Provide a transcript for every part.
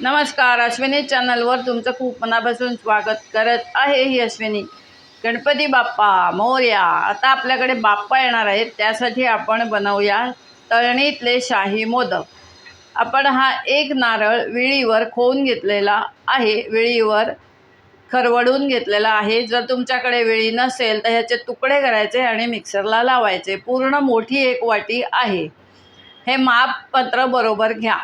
नमस्कार अश्विनी चॅनलवर तुमचं खूप मनापासून स्वागत करत आहे ही अश्विनी. गणपती बाप्पा मोर्या. आता आपल्याकडे बाप्पा येणार आहेत त्यासाठी आपण बनवूया तळणीतले शाही मोदक. आपण हा एक नारळ विळीवर खोवून घेतलेला आहे विळीवर खरवडून घेतलेला आहे. जर तुमच्याकडे विळी नसेल तर ह्याचे तुकडे करायचे आणि मिक्सरला लावायचे. पूर्ण मोठी एक वाटी आहे. हे मापपत्र बरोबर घ्या.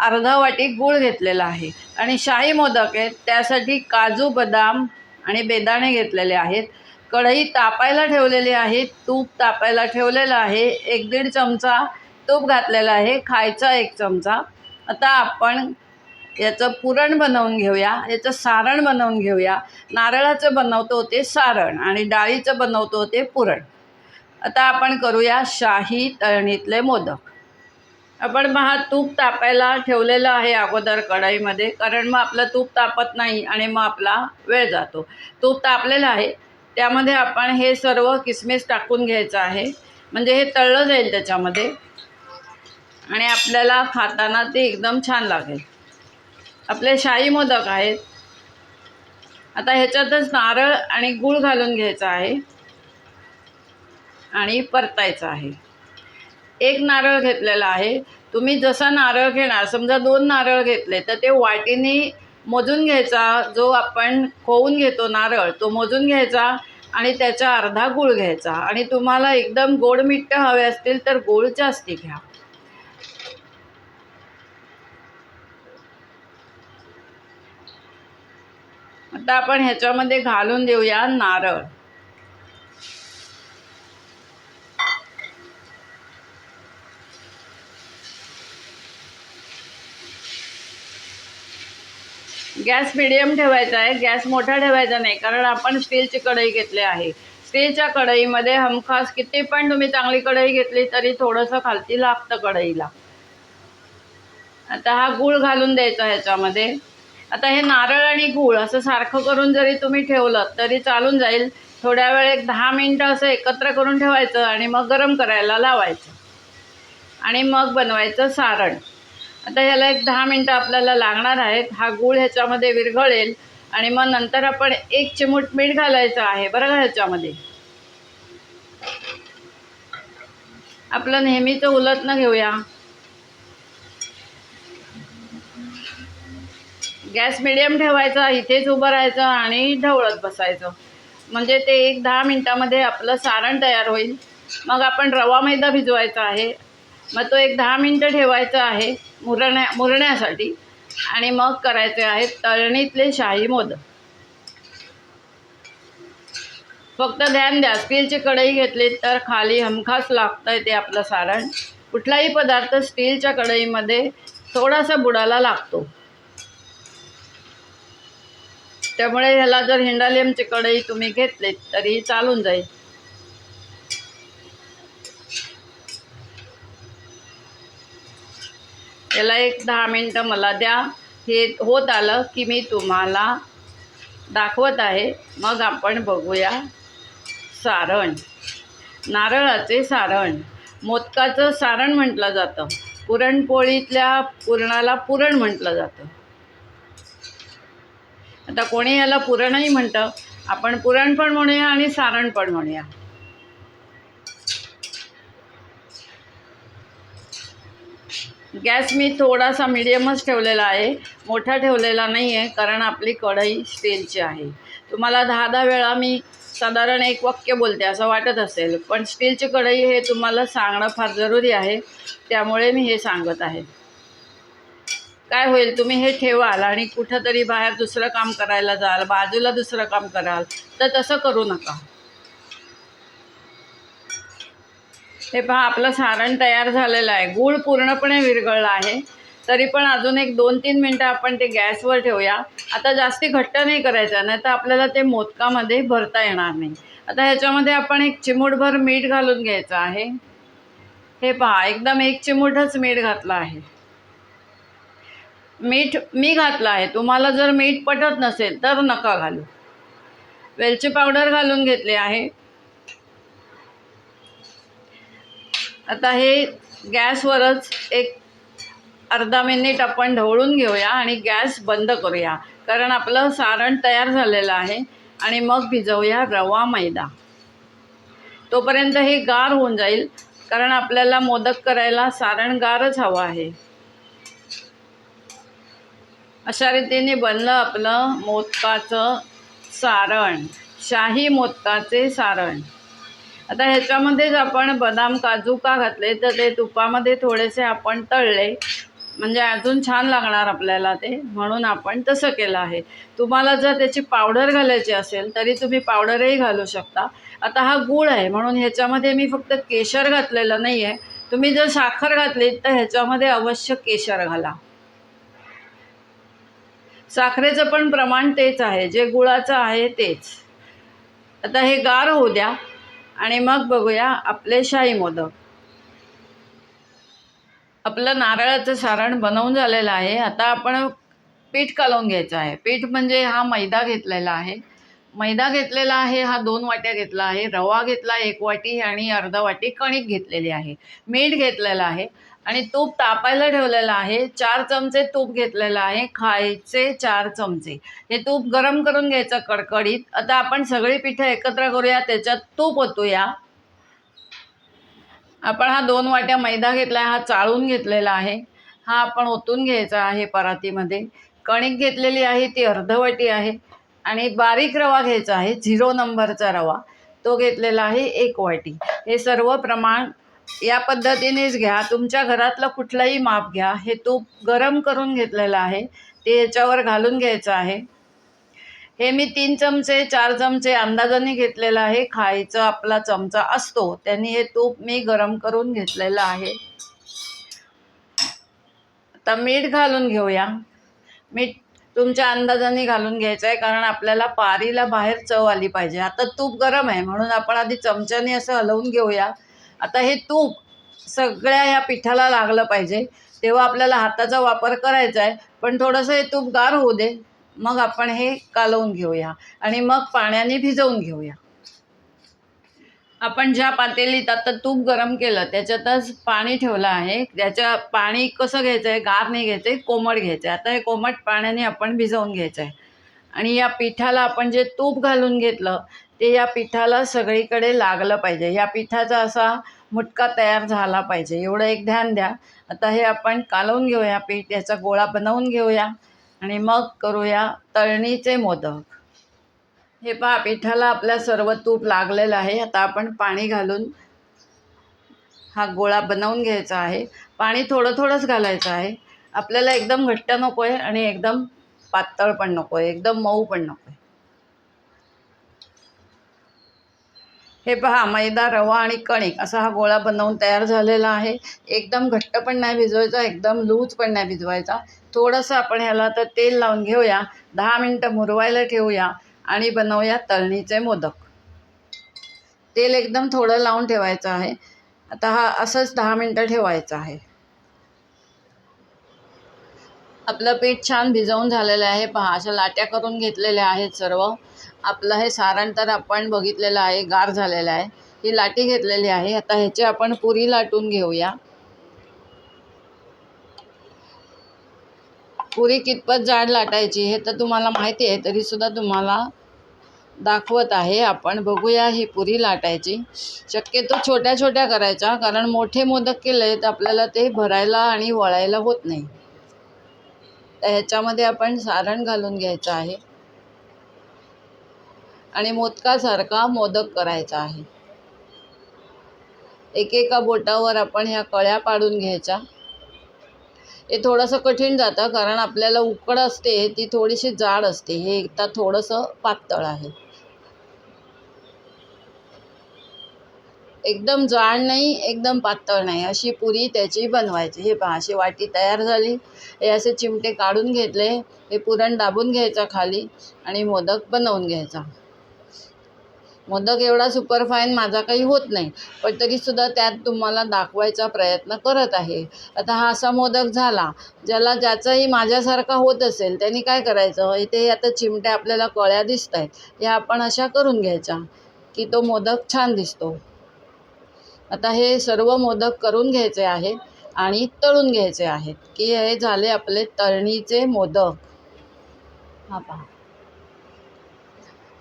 अर्धा वाटी गूळ घेतलेला आहे. आणि शाही मोदक आहेत त्यासाठी काजू बदाम आणि बेदाणे घेतलेले आहेत. कढई तापायला ठेवलेली आहे तूप तापायला ठेवलेलं आहे. एक दीड चमचा तूप घातलेला आहे खायचा एक चमचा. आता आपण याचं पुरण बनवून घेऊया याचं सारण बनवून घेऊया. नारळाचं बनवतो ते सारण आणि डाळीचं बनवतो ते पुरण. आता आपण करूया शाही तळणीतले मोदक. आपण मग हा तूप तापायला ठेवलेलं आहे अगोदर कढईमध्ये कारण मग आपलं तूप तापत नाही आणि मग आपला वेळ जातो. तूप तापलेलं आहे त्यामध्ये आपण हे सर्व किसमिस टाकून घ्यायचं आहे. म्हणजे हे तळलं जाईल त्याच्यामध्ये. आणि आपल्याला खाताना ते एकदम छान लागेल. आपले शाही मोदक आहेत. आता ह्याच्यातच नारळ आणि गूळ घालून घ्यायचा आहे. आणि परतायचं आहे. एक नारळ घेतलेला आहे. तुम्ही जसा नारळ घेणार समजा दोन नारळ घेतले तर ते वाटीने मोजून घ्यायचा जो आपण खोवून घेतो नारळ तो मोजून घ्यायचा आणि त्याचा अर्धा गूळ घ्यायचा. आणि तुम्हाला एकदम गोड मिठ्ठ हवे असतील तर गूळ जास्ती घ्या. आता आपण ह्याच्यामध्ये घालून देऊया नारळ. गॅस मिडियम ठेवायचा आहे गॅस मोठा ठेवायचा नाही कारण आपण स्टीलची कढई घेतली आहे. स्टीलच्या कढईमध्ये हमखास किती पण तुम्ही चांगली कढई घेतली तरी थोडंसं खालती लागतं कढईला. आता हा गूळ घालून द्यायचा ह्याच्यामध्ये. आता हे नारळ आणि गूळ असं सारखं करून जरी तुम्ही ठेवलं तरी चालून जाईल. थोड्या वेळ एक दहा मिनटं असं एकत्र करून ठेवायचं आणि मग गरम करायला लावायचं. आणि मग बनवायचं सारण. आता ह्याला एक दहा मिनटं आपल्याला लागणार आहेत. हा गूळ ह्याच्यामध्ये विरघळेल आणि मग नंतर आपण एक चिमूट मीठ घालायचं आहे. बरं का ह्याच्यामध्ये? आपलं नेहमीचं उलटणं घेऊया. गॅस मिडियम ठेवायचा इथेच उभं राहायचं आणि ढवळत बसायचं. म्हणजे ते एक दहा मिनटामध्ये आपलं सारण तयार होईल. मग आपण रवा मैदा भिजवायचा आहे. मग तो एक दहा मिनटं ठेवायचा आहे. मुरण्या मुरण्यासाठी. आणि मग करायचे आहेत तळणीतले शाही मोदक. फक्त ध्यान द्या स्टीलची कढई घेतली तर खाली हमखास लागतं आहे ते आपलं सारण. कुठलाही पदार्थ स्टीलच्या कढईमध्ये थोडासा बुडाला लागतो. त्यामुळे ह्याला जर हिंडालियमची कढई तुम्ही घेतलीत तरी चालून जाईल. याला एक दहा मिनटं मला द्या. हे होत आलं की मी तुम्हाला दाखवत आहे. मग आपण बघूया. सारण. नारळाचे सारण. मोदकाचं सारण म्हटलं जातं. पुरणपोळीतल्या पुरणाला पुरण म्हटलं जातं. आता कोणी याला पुरणही म्हणतं. आपण पुरण पण म्हणूया आणि सारण पण म्हणूया. गॅस मी थोडासा मिडियमच ठेवलेला आहे. मोठा ठेवलेला नाही आहे कारण आपली कढई स्टीलची आहे. तुम्हाला दहा दहा वेळा मी साधारण एक वाक्य बोलते असं वाटत असेल. पण स्टीलची कढई हे तुम्हाला सांगणं फार जरुरी आहे. त्यामुळे मी हे सांगत आहे. काय होईल तुम्ही हे ठेवाल आणि कुठंतरी बाहेर दुसरं काम करायला जाल बाजूला दुसरं काम कराल तर तसं करू नका. हे पहा आपलं सारण तयार झालेलं आहे. गूळ पूर्णपणे विरघळला आहे. तरी पण अजून एक दोन तीन मिनटं आपण ते गॅसवर ठेवूया. आता जास्ती घट्ट नाही करायचं नाही तर आपल्याला ते मोदकामध्ये भरता येणार नाही. आता ह्याच्यामध्ये आपण एक चिमूटभर मीठ घालून घ्यायचं आहे. हे पहा एकदम एक चिमूटच मीठ घातलं आहे. मीठ मी घातलं आहे. तुम्हाला जर मीठ पटत नसेल तर नका घालू. वेलची पावडर घालून घेतली आहे. आता हे गॅसवरच एक अर्धा मिनिट आपण ढवळून घेऊया आणि गॅस बंद करूया. कारण आपलं सारण तयार झालेलं आहे आणि मग भिजवूया रवा मैदा. तोपर्यंत हे गार होऊन जाईल कारण आपल्याला मोदक करायला सारण गारच हवं आहे. अशा रीतीने बनलं आपलं मोदकाचं सारण शाही मोदकाचे सारण. आता ह्याच्यामध्येच आपण बदाम काजू का घातले तर ते तुपामध्ये थोडेसे आपण तळले. म्हणजे अजून छान लागणार आपल्याला ते. म्हणून आपण तसं केलं आहे. तुम्हाला जर त्याची पावडर घालायची असेल तरी तुम्ही पावडरही घालू शकता. आता हा गूळ आहे म्हणून ह्याच्यामध्ये मी फक्त केशर घातलेलं नाही आहे तुम्ही जर साखर घातली तर ह्याच्यामध्ये अवश्य केशर घाला. साखरेचं पण प्रमाण तेच आहे. जे गुळाचं आहे तेच. आता हे गार होऊ द्या. आणि मग बघूया आपले शाही मोदक. आपलं नारळाचं सारण बनवून झालेलं आहे. आता आपण पीठ कालवून घ्यायचं आहे. पीठ म्हणजे हा मैदा घेतलेला आहे. मैदा घेतलेला आहे हा दोन वाट्या घेतला आहे रवा घेतला एक वाटी आणि अर्धा वाटी कणिक घेतलेली आहे. मीठ घेतलेलं आहे. आणि तूप तापायला ठेवलेलं आहे. चार चमचे तूप घेतलेलं आहे. खायचे चार चमचे. हे तूप गरम करून घ्यायचं कडकडीत. आता आपण सगळी पिठं एकत्र करूया. त्याच्यात तूप ओतूया. आपण हा दोन वाट्या मैदा घेतला आहे हा चाळून घेतलेला आहे. हा आपण ओतून घ्यायचा आहे परातीमध्ये. कणिक घेतलेली आहे. ती अर्धवटी आहे. आणि बारीक रवा घ्यायचा आहे. झिरो नंबरचा रवा. तो घेतलेला आहे एक वाटी. हे सर्व प्रमाण या पद्धतीनेच घ्या. तुमच्या घरातलं कुठलंही माप घ्या. हे तूप गरम करून घेतलेलं आहे. ते याच्यावर घालून घ्यायचं आहे. हे मी तीन चमचे चार चमचे अंदाजाने घेतलेलं आहे. खायचा आपला चमचा असतो. त्यांनी हे तूप मी गरम करून घेतलेलं आहे. आता मीठ घालून घेऊया. मीठ तुमच्या अंदाजाने घालून घ्यायचं आहे कारण आपल्याला पारीला बाहेर चव आली पाहिजे. आता तूप गरम आहे. म्हणून आपण आधी चमच्याने असं हलवून घेऊया. आता हे तूप सगळ्या ह्या पिठाला लागलं पाहिजे. तेव्हा आपल्याला हाताचा वापर करायचा आहे. पण थोडंसं हे तूप गार होऊ दे. मग आपण हे कालवून घेऊया. आणि मग पाण्याने भिजवून घेऊया. आपण ज्या पातेलीत आता तूप गरम केलं त्याच्यातच पाणी ठेवलं आहे. त्याच्या पाणी कसं घ्यायचं आहे? गार नाही घ्यायचं आहे. कोमट घ्यायचं आहे. आता हे कोमट पाण्याने आपण भिजवून घ्यायचं आहे. आणि या पिठाला आपण जे तूप घालून घेतलं ते या पिठाला सगळीकडे लागलं पाहिजे. या पिठाचा असा मुटका तयार झाला पाहिजे. एवढं एक ध्यान द्या. आता हे आपण कालवून घेऊया पीठ याचा गोळा बनवून घेऊया आणि मग करूया तळणीचे मोदक. हे पहा पिठाला आपल्या सर्व तूप लागलेलं आहे. आता आपण पाणी घालून हा गोळा बनवून घ्यायचा आहे. पाणी थोडं थोडंच घालायचं आहे. आपल्याला एकदम घट्ट नको आहे आणि एकदम पातळ पण नको आहे एकदम मऊ पण नको आहे हे पहा मैदा रवा आणि कणिक असा हा गोळा बनवून तयार झालेला आहे. एकदम घट्ट पण नाही भिजवायचा एकदम लूज पण नाही भिजवायचा. थोडंसं आपण ह्याला तर तेल लावून घेऊया. दहा मिनटं मुरवायला ठेवूया आणि बनवूया तळणीचे मोदक. तेल एकदम थोडं लावून ठेवायचं आहे. आता हा असंच दहा मिनटं ठेवायचं आहे. आपलं पीठ छान भिजवून झालेलं आहे. पहा अशा लाट्या करून घेतलेल्या आहेत सर्व. आपलं हे सारण तर आपण बघितलेलं आहे गार झालेलं आहे. ही लाटी घेतलेली आहे. आता ह्याची आपण पुरी लाटून घेऊया. पुरी कितपत जाड लाटायची हे तर तुम्हाला माहिती आहे तरीसुद्धा तुम्हाला दाखवत आहे. आपण बघूया ही पुरी लाटायची. शक्यतो छोट्या छोट्या करायच्या कारण मोठे मोदक केले तर आपल्याला ते भरायला आणि वळायला होत नाही. तर ह्याच्यामध्ये आपण सारण घालून घ्यायचं आहे. आणि मोदकासारखा मोदक करायचा आहे. एकेका बोटावर आपण ह्या कळ्या पाडून घ्यायच्या. हे थोडंसं कठीण जातं कारण आपल्याला उकड असते ती थोडीशी जाड असते. हे एकदा थोडंसं पातळ आहे. एकदम जाड नाही एकदम पातळ नाही. अशी पुरी त्याची बनवायची. हे पहा अशी वाटी तयार झाली. हे असे चिमटे काढून घेतले. हे पुरण दाबून घ्यायचा खाली आणि मोदक बनवून घ्यायचा. मोदक एवढा सुपरफाईन माझा काही होत नाही. पण तरीसुद्धा त्यात तुम्हाला दाखवायचा प्रयत्न करत आहे. आता हा असा मोदक झाला ज्याला ज्याचाही माझ्यासारखा होत असेल त्यांनी काय करायचं? इथे आता चिमट्या आपल्याला कळ्या दिसत आहेत या आपण अशा करून घ्यायच्या की तो मोदक छान दिसतो. आता हे सर्व मोदक करून घ्यायचे आहे आणि तळून घ्यायचे आहेत की हे झाले आपले तळणीचे मोदक. हा पहा.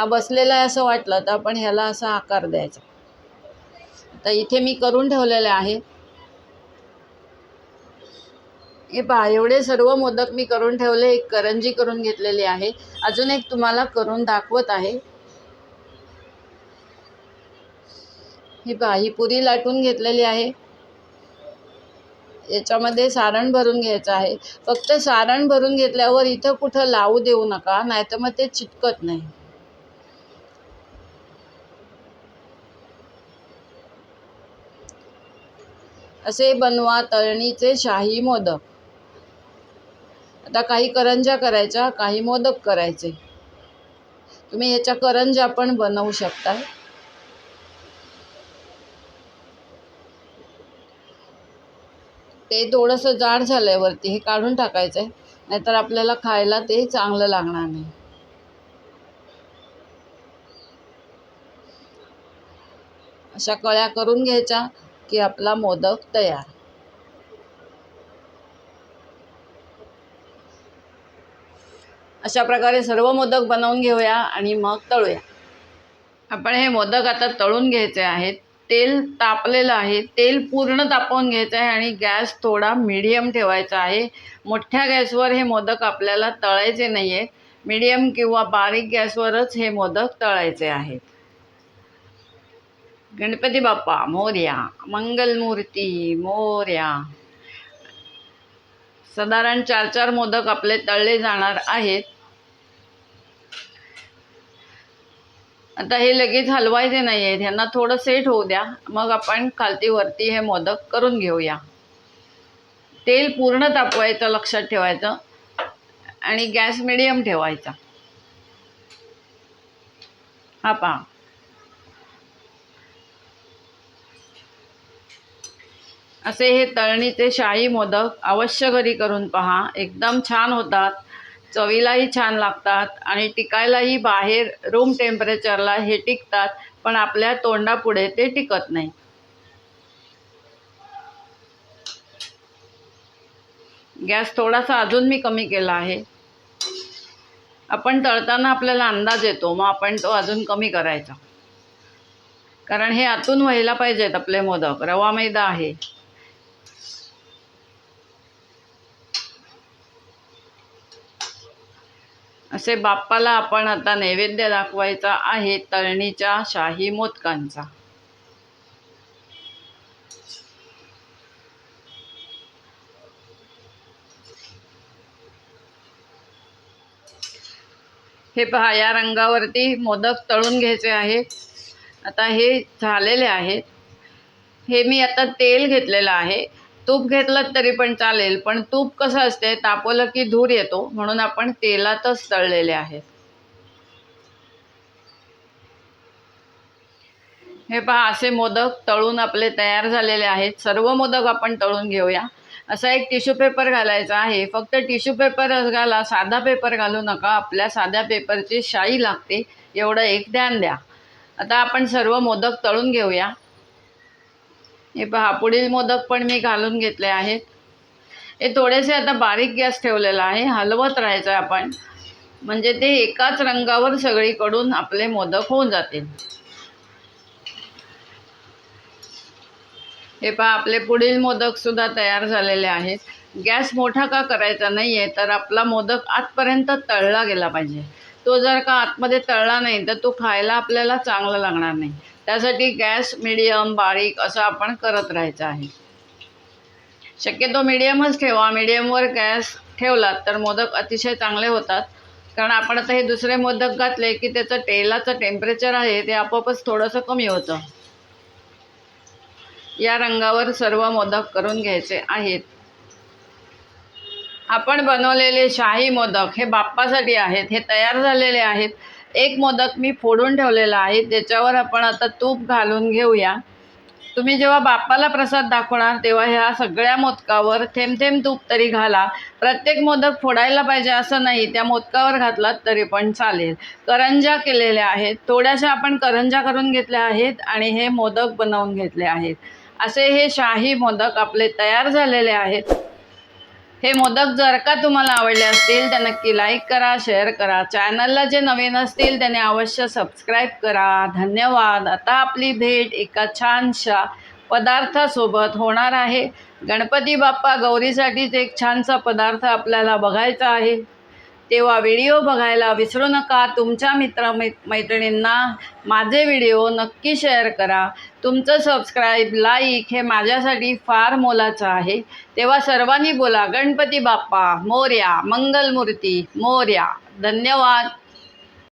हा बसलेला आहे असं वाटलं तर आपण ह्याला असा आकार द्यायचा. तर इथे मी करून ठेवलेले आहे. हे पहा एवढे सर्व मोदक मी करून ठेवले एक करंजी करून घेतलेली आहे. अजून एक तुम्हाला करून दाखवत आहे. ही पहा ही पुरी लाटून घेतलेली आहे. याच्यामध्ये सारण भरून घ्यायचं आहे. फक्त सारण भरून घेतल्यावर इथं कुठं लावू देऊ नका नाहीतर मग ते चिटकत नाही. असे बनवा तळणीचे शाही मोदक. आता काही करंजा करायच्या काही मोदक करायचे. तुम्ही याच्या करंजा पण बनवू शकता. ते थोडंसं जाड झालंय वरती हे काढून टाकायचं आहे नाहीतर आपल्याला खायला ते चांगलं लागणार नाही. अशा कळ्या करून घ्यायच्या. की आपला मोदक तयार. अशा प्रकारे सर्व मोदक बनवून घेऊया आणि मग तळूया. आपण हे मोदक आता तळून घ्यायचे आहेत. तेल तापलेलं आहे. तेल पूर्ण तापवून घ्यायचं आहे आणि गॅस थोडा मिडियम ठेवायचा आहे. मोठ्या गॅसवर हे मोदक आपल्याला तळायचे नाही आहेत मिडियम किंवा बारीक गॅसवरच हे मोदक तळायचे आहेत. गणपती बाप्पा मोर्या मंगलमूर्ती मोर्या. साधारण चार चार मोदक आपले तळले जाणार आहेत. आता हे लगेच हलवायचे नाही आहेत. ह्यांना थोडं सेट होऊ द्या. मग आपण खालती वरती हे मोदक करून घेऊया. तेल पूर्ण तापवायचं लक्षात ठेवायचं आणि गॅस मिडियम ठेवायचा. हा पहा. असे हे तळणीचे शाही मोदक अवश्य घरी करून पहा. एकदम छान होतात. चवीलाही छान लागतात आणि टिकायलाही बाहेर रूम टेम्परेचरला हे टिकतात पण आपल्या तोंडापुढे ते टिकत नाही. गॅस थोडासा अजून मी कमी केला आहे. आपण तळताना आपल्याला अंदाज येतो मग आपण तो अजून कमी करायचा. कारण हे आतून व्हायला पाहिजेत आपले मोदक. रवा मैदा आहे. असे बाप्पाला आपण आता नैवेद्य दाखवायचा आहे तळणीच्या शाही मोदकांचा. हे पहा या रंगावरती मोदक तळून घ्यायचे आहे आता हे झालेले आहेत. हे मी आता तेल घेतलेलं आहे. तूप घेतलं तरी पण चालेल पण तूप कसं असते तापवलं की धूर येतो म्हणून आपण तेलातच तळलेले आहेत हे पहा असे मोदक तळून आपले तयार झालेले आहेत. सर्व मोदक आपण तळून घेऊया. असा एक टिश्यू पेपर घालायचा आहे. फक्त टिश्यू पेपर घाला साधा पेपर घालू नका. आपल्या साध्या पेपरची शाई लागते. एवढं एक ध्यान द्या. आता आपण सर्व मोदक तळून घेऊया. हे पहा पुढील मोदक पण मी घालून घेतले आहेत. हे थोडेसे आता बारीक गॅस ठेवलेला आहे हलवत राहायचं आपण. म्हणजे ते एकाच रंगावर सगळीकडून आपले मोदक होऊन जातील. हे पहा आपले पुढील मोदकसुद्धा तयार झालेले आहेत. गॅस मोठा का करायचा नाही आहे तर आपला मोदक आतपर्यंत तळला गेला पाहिजे. तो जर का आतमध्ये तळला नाही तर तो खायला आपल्याला चांगला लागणार नाही. त्यासाठी गॅस मिडियम बारीक असं आपण करत राहायचं आहे. शक्यतो मिडियमच ठेवा. मिडियमवर गॅस ठेवलात तर मोदक अतिशय चांगले होतात. कारण आपण आता हे दुसरे मोदक घातले की त्याचं तेलाचं टेम्परेचर आहे ते आपोआपच थोडंसं कमी होतं. या रंगावर सर्व मोदक करून घ्यायचे आहेत. आपण बनवलेले शाही मोदक हे बाप्पासाठी आहेत हे तयार झालेले आहेत. एक मोदक मी फोडून ठेवलेला आहे त्याच्यावर आपण आता तूप घालून घेऊया. तुम्ही जेव्हा बाप्पाला प्रसाद दाखवणार तेव्हा ह्या सगळ्या मोदकावर थेंब थेंब तूप तरी घाला. प्रत्येक मोदक फोडायला पाहिजे असं नाही त्या मोदकावर घातलात तरी पण चालेल. करंजा केलेल्या आहेत थोड्याशा आपण करंजा करून घेतल्या आहेत आणि हे मोदक बनवून घेतले आहेत. असे हे शाही मोदक आपले तयार झालेले आहेत. हे मोदक जर का तुम्हाला आवडले असतील तर नक्की लाईक करा शेअर करा. चॅनलला जे नवीन असतील त्याने अवश्य सबस्क्राईब करा. धन्यवाद. आता आपली भेट एका छानशा पदार्थासोबत होणार आहे. गणपती बाप्पा गौरीसाठीच एक छानसा पदार्थ आपल्याला बघायचा आहे. तेव्हा व्हिडिओ बघायला विसरू नका. तुमच्या मित्र मै मैत्रिणींना माझे व्हिडिओ नक्की शेअर करा. तुमचं सबस्क्राईब लाईक हे माझ्यासाठी फार मोलाचं आहे. तेव्हा सर्वांनी बोला गणपती बाप्पा मोर्या मंगलमूर्ती मोर्या. धन्यवाद.